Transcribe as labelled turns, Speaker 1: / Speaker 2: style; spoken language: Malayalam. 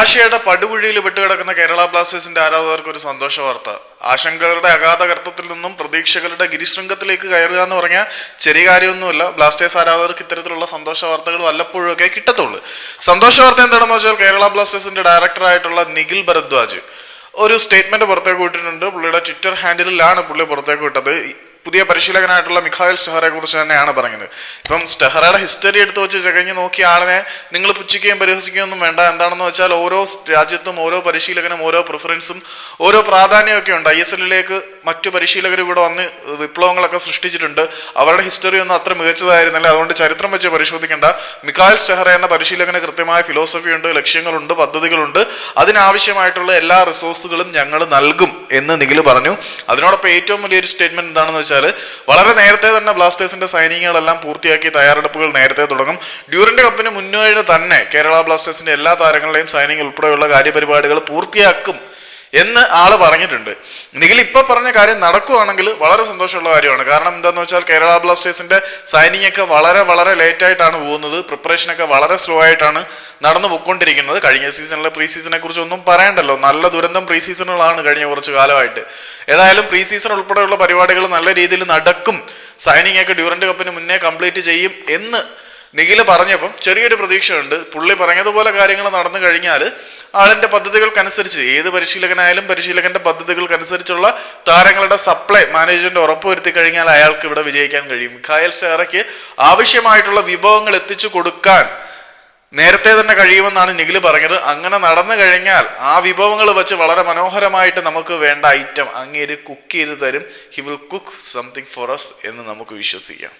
Speaker 1: നിരാശയുടെ പടുകുഴിയിൽ വിട്ടുകിടക്കുന്ന കേരള ബ്ലാസ്റ്റേഴ്സിന്റെ ആരാധകർക്ക് ഒരു സന്തോഷ വാർത്ത. ആശങ്കകളുടെ അഗാധ നിന്നും പ്രതീക്ഷകളുടെ ഗിരിശൃംഗത്തിലേക്ക് കയറുക എന്ന് പറഞ്ഞാൽ ചെറിയ കാര്യമൊന്നുമല്ല. ബ്ലാസ്റ്റേഴ്സ് ആരാധകർക്ക് ഇത്തരത്തിലുള്ള സന്തോഷ വാർത്തകൾ വല്ലപ്പോഴും ഒക്കെ കിട്ടത്തുള്ളൂ. സന്തോഷ വാർത്ത എന്താണെന്ന് വെച്ചാൽ കേരള ബ്ലാസ്റ്റേഴ്സിന്റെ ഡയറക്ടറായിട്ടുള്ള നിഖിൽ ഭരദ്വാജ് ഒരു സ്റ്റേറ്റ്മെന്റ് പുറത്തേക്ക് വിട്ടിട്ടുണ്ട്. പുള്ളിയുടെ ട്വിറ്റർ ഹാൻഡിലാണ് പുള്ളി പുറത്തേക്ക് വിട്ടത്. പുതിയ പരിശീലകനായിട്ടുള്ള മിഖായൽ സ്റ്റെഹറെ കുറിച്ച് തന്നെയാണ് പറയുന്നത്. ഇപ്പം സ്റ്റെഹറയുടെ ഹിസ്റ്ററി എടുത്ത് വെച്ച് ചകഞ്ഞ് നോക്കിയ ആളിനെ നിങ്ങൾ പുച്ഛിക്കുകയും പരിഹസിക്കുകയും ഒന്നും വേണ്ട. എന്താണെന്ന് വെച്ചാൽ ഓരോ രാജ്യത്തും ഓരോ പരിശീലകനും ഓരോ പ്രിഫറൻസും ഓരോ പ്രാധാന്യമൊക്കെ ഉണ്ട്. ഐ എസ് എല്ലിലേക്ക് മറ്റു പരിശീലകർ ഇവിടെ വന്ന് വിപ്ലവങ്ങളൊക്കെ സൃഷ്ടിച്ചിട്ടുണ്ട്. അവരുടെ ഹിസ്റ്ററി ഒന്നും അത്ര മികച്ചതായിരുന്നില്ല. അതുകൊണ്ട് ചരിത്രം വെച്ച് പരിശോധിക്കേണ്ട. മിഖായൽ സ്റ്റെഹറ എന്ന പരിശീലകന് കൃത്യമായ ഫിലോസഫി ഉണ്ട് ലക്ഷ്യങ്ങളുണ്ട് പദ്ധതികളുണ്ട്. അതിനാവശ്യമായിട്ടുള്ള എല്ലാ റിസോഴ്സുകളും ഞങ്ങൾ നൽകും. എന്ന് നിഖിൽ പറഞ്ഞു. അതിനോടൊപ്പം ഏറ്റവും വലിയൊരു സ്റ്റേറ്റ്മെന്റ് എന്താണെന്ന് വെച്ചാൽ വളരെ നേരത്തെ തന്നെ ബ്ലാസ്റ്റേഴ്സിന്റെ സൈനികങ്ങളെല്ലാം പൂർത്തിയാക്കി തയ്യാറെടുപ്പുകൾ നേരത്തെ തുടങ്ങും. ഡ്യൂറന്റ് കപ്പിന് മുന്നോട്ട് തന്നെ കേരള ബ്ലാസ്റ്റേഴ്സിന്റെ എല്ലാ താരങ്ങളുടെയും സൈനിങ് ഉൾപ്പെടെയുള്ള കാര്യപരിപാടികൾ പൂർത്തിയാക്കും. എന്ന് ആൾ പറഞ്ഞിട്ടുണ്ട്. നിഖിൽ ഇപ്പൊ പറഞ്ഞ കാര്യം നടക്കുവാണെങ്കിൽ വളരെ സന്തോഷമുള്ള കാര്യമാണ്. കാരണം എന്താന്ന് വെച്ചാൽ കേരള ബ്ലാസ്റ്റേഴ്സിന്റെ സൈനിങ് ഒക്കെ വളരെ വളരെ ലേറ്റ് ആയിട്ടാണ് പോകുന്നത്. പ്രിപ്പറേഷൻ ഒക്കെ വളരെ സ്ലോ ആയിട്ടാണ് നടന്നു പോയിക്കൊണ്ടിരിക്കുന്നത്. കഴിഞ്ഞ സീസണിലെ പ്രീ സീസണെ കുറിച്ച് ഒന്നും പറയണ്ടല്ലോ. നല്ല ദുരന്തം പ്രീ സീസണുകളാണ് കഴിഞ്ഞ കുറച്ച് കാലമായിട്ട്. ഏതായാലും പ്രീ സീസൺ ഉൾപ്പെടെയുള്ള പരിപാടികൾ നല്ല രീതിയിൽ നടക്കും. സൈനിങ് ഒക്കെ ഡ്യൂറന്റ് കപ്പിന് മുന്നേ കംപ്ലീറ്റ് ചെയ്യും എന്ന് നിഖിൽ പറഞ്ഞപ്പം ചെറിയൊരു പ്രതീക്ഷയുണ്ട്. പുള്ളി പറഞ്ഞതുപോലെ കാര്യങ്ങൾ നടന്നു കഴിഞ്ഞാൽ ആളിന്റെ പദ്ധതികൾക്കനുസരിച്ച് ഏത് പരിശീലകനായാലും പരിശീലകന്റെ പദ്ധതികൾക്കനുസരിച്ചുള്ള താരങ്ങളുടെ സപ്ലൈ മാനേജ്മെന്റ് ഉറപ്പുവരുത്തി കഴിഞ്ഞാൽ അയാൾക്ക് ഇവിടെ വിജയിക്കാൻ കഴിയും. മിഖായൽ ഷെറയ്ക്ക് ആവശ്യമായിട്ടുള്ള വിഭവങ്ങൾ എത്തിച്ചു കൊടുക്കാൻ നേരത്തെ തന്നെ കഴിയുമെന്നാണ് നിഖിൽ പറഞ്ഞത്. അങ്ങനെ നടന്നു കഴിഞ്ഞാൽ ആ വിഭവങ്ങൾ വെച്ച് വളരെ മനോഹരമായിട്ട് നമുക്ക് വേണ്ട ഐറ്റം അങ്ങേര് കുക്ക് ചെയ്ത് തരും. He will cook something for us എന്ന് നമുക്ക് വിശ്വസിക്കാം.